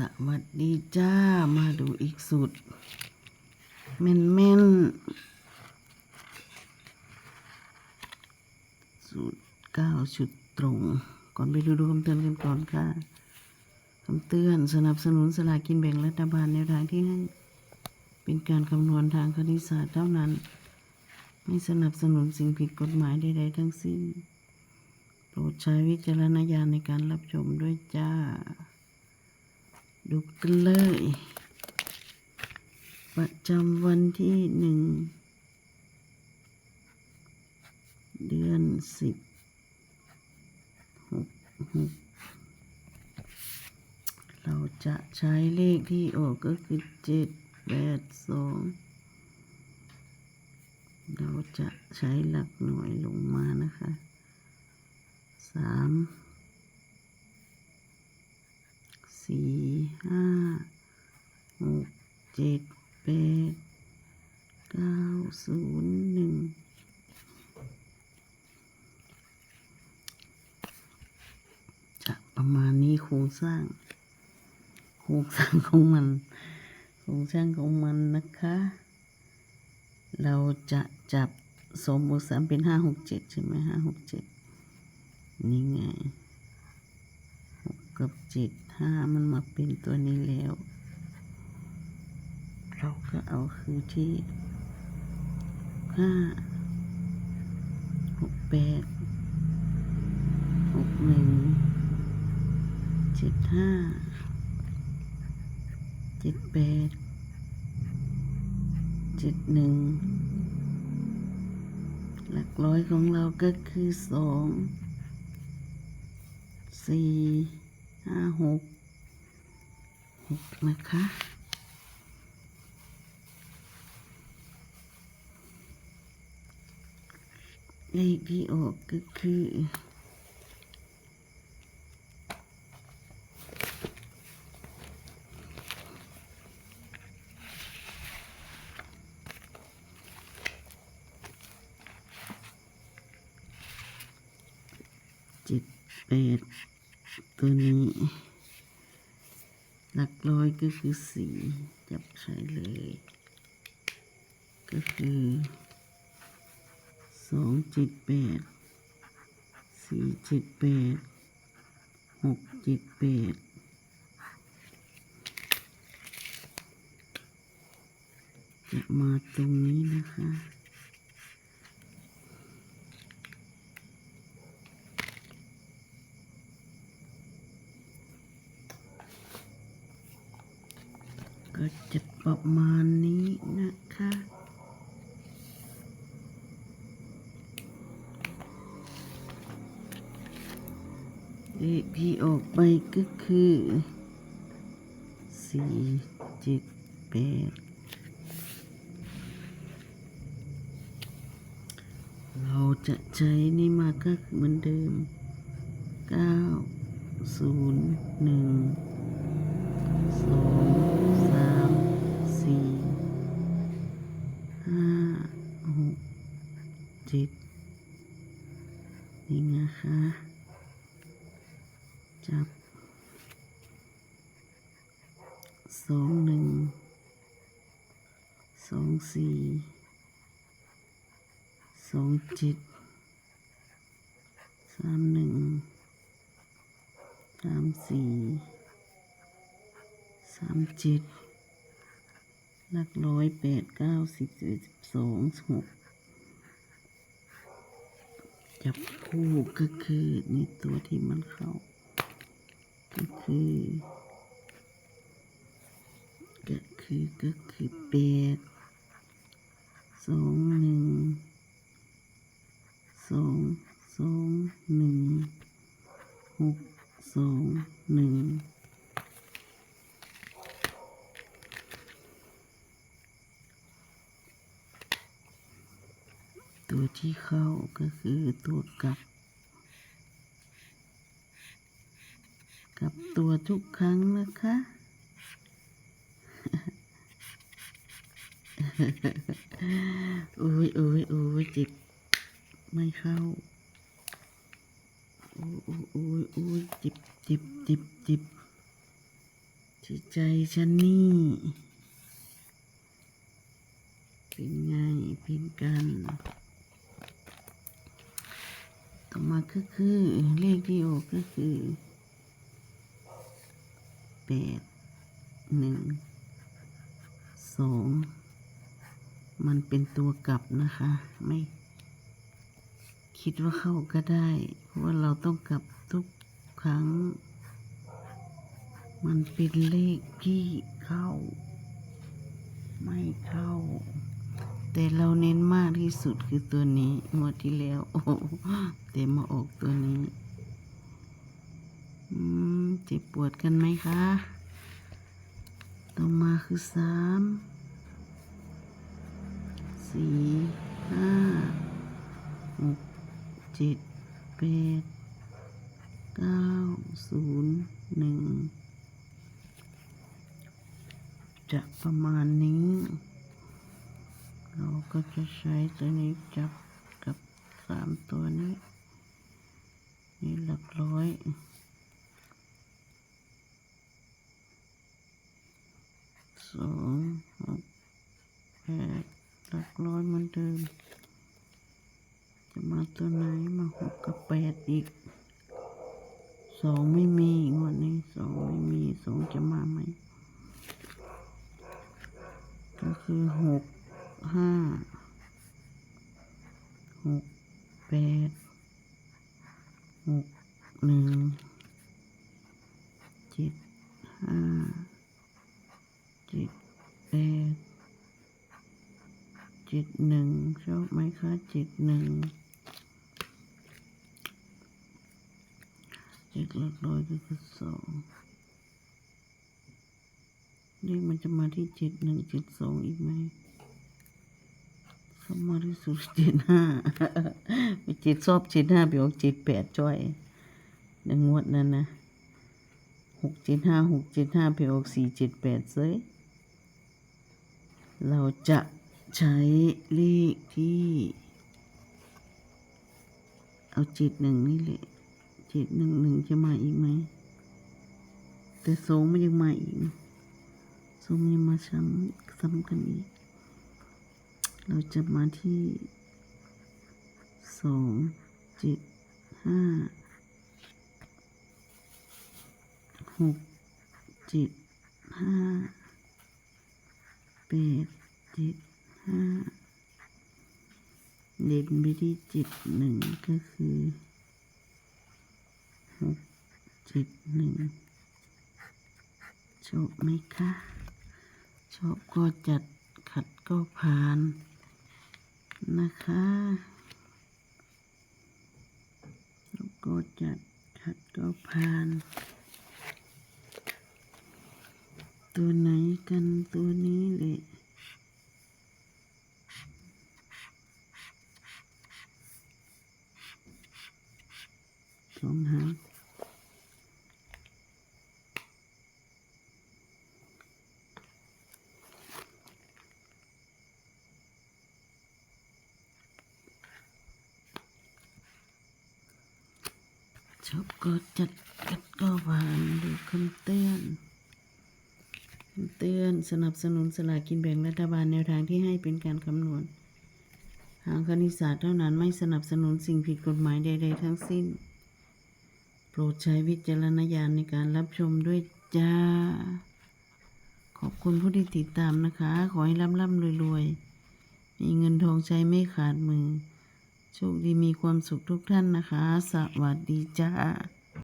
สวัสดีจ้า มาดูอีกสูตรแม่นแม่นๆสูตรเก้าชุดตรง ก่อนไปดูดูคำเตือนกันก่อนค่ะคำเตือนสนับสนุนสลากกินแบ่งรัฐบาลแนวทางที่ให้ เป็นการคำนวณทางคณิตศาสตร์เท่านั้น ไม่สนับสนุนสิ่งผิดกฎหมายใด ๆ ทั้งสิ้น โปรดใช้วิจารณญาณในการรับชมด้วยจ้า ดูกันเลย ประจำวันที่หนึ่ง เดือนสิบหกหกเราจะใช้เลขที่ออกก็คือเจ็ดแปดสองเราจะใช้หลักหน่วยลงมานะคะสาม สี่ห้าหกเจ็ดแปดเก้าศูนย์หนึ่งจะประมาณนี้โครงสร้างโครงสร้างของมันโครงสร้างของมันนะคะ เราจะจับสมบวกสามเป็นห้าหกเจ็ดใช่ไหมห้าหกเจ็ดนี่ไง กับเจ็ดห้ามันมาเป็นตัวนี้แล้ว เราก็เอาคือที่ห้าหกแปดหกหนึ่งเจ็ดห้าเจ็ดแปดเจ็ดหนึ่งหลักร้อยของเราก็คือสองสี่ ห้าหกหกนะคะเลขที่ออกก็คือเจ็ดแปด ตัวนี้ หลักร้อยก็คือสี่จับใช้เลย ก็คือสองเจ็ดแปดสี่เจ็ดแปดหกเจ็ดแปดจะมาตรงนี้นะคะ จะประมาณนี้นะคะ เลขที่ออกไปก็คือสี่เจ็ดแปดเราจะใช้นี่มาก็เหมือนเดิมเก้าศูนย์หนึ่งสอง สองหนึ่งสองสี่สองเจ็ดสามหนึ่งสามสี่สามเจ็ดหลักร้อยแปดเก้าสิบสิบเอ็ดสิบสองหกจับคู่ก็คือนี่ตัวที่มันเข้า ก็คือ คือก็คือแปดสองหนึ่งสองสองหนึ่งหกสองหนึ่งตัวที่เข้าก็คือตัวกลับกลับตัวทุกครั้งนะคะ โอุ้ยโอ้ยโอ้ยจ็บไม่เข้าโอ้ยโอ้ยอ้ยโอ้ยจ็บจ็บจ็บจ็บจิตใจฉันนี่เป็นไงเป็นกันต่อมาก็คือเลขที่ออกก็คือแปดหนึ่งสอง มันเป็นตัวกลับนะคะ ไม่คิดว่าเข้าก็ได้ เพราะว่าเราต้องกลับทุกครั้ง มันเป็นเลขที่เข้า ไม่เข้า แต่เราเน้นมากที่สุดคือตัวนี้งวดที่แล้ว โอ้โหแต่มมาออกตัวนี้อืมเจ็บปวดกันไหมคะ ต่อมาคือสาม สี่ห้าหกเจ็ดแปดเก้าศูนย์หนึ่งจะประมาณนี้ เราก็จะใช้ตัวนี้จับกับสามตัวนี้ นี่หลักร้อยสองหกแปด หลักร้อยเหมือนเดิม จะมาตัวไหนมาหกกับแปดอีกสองไม่มีงวดนี้สองไม่มีสองจะมาไหม ก็คือหกห้าหกแปดหกหนึ่งเจ็ดห้าเจ็ดแปด เจ็ดหนึ่งชอบไหมคะเจ็ดหนึ่งเจ็ดหลักร้อยก็คือสองเลขมันจะมาที่เจ็ดหนึ่งเจ็ดสองอีกไหมสมาที่สุเจ็ดห้าไปเจ็ดชอบเจ็ดห้าไปออกเจ็ดแปดจ้อยในงวดนั้นนะหกเจ็ดห้าหกเจ็ดห้าไปออกสี่เจ็ดแปดเซยเราจะ ใช้เลขที่ เอาเจ็ดหนึ่งนี่แหละเจ็ดหนึ่งหนึ่งจะมาอีกไหม แต่สองมันยังมาอีกสองมันยังมาซ้ำซ้ำกันอีก เราจะมาที่สองเจ็ดห้าหกเจ็ดห้าแปดเจ็ด ห้าเด่นไปที่เจ็ดหนึ่งก็คือหกเจ็ดหนึ่งชอบไหมคะ ชอบก็จัดขัดก็ผ่านนะคะแล้วก็จัดขัดก็ผ่าน ตัวไหนกันตัวนี้แหละ สองหางชอบก็จัดกัดก็ผ่านดูคำเตือนคำเตือนสนับสนุนสลากกินแบ่งรัฐบาลแนวทางที่ให้เป็นการคำนวณทางคณิตศาสตร์เท่านั้นไม่สนับสนุนสิ่งผิดกฎหมายใด ๆ ทั้งสิ้น รดใช้วิจารณญาณในการรับชมด้วยจ้า ขอบคุณผู้ที่ติดตามนะคะ ขอให้ร่ำร่ำรวยๆ มีเงินทองใช้ไม่ขาดมือ โชคดีมีความสุขทุกท่านนะคะ สวัสดีจ้า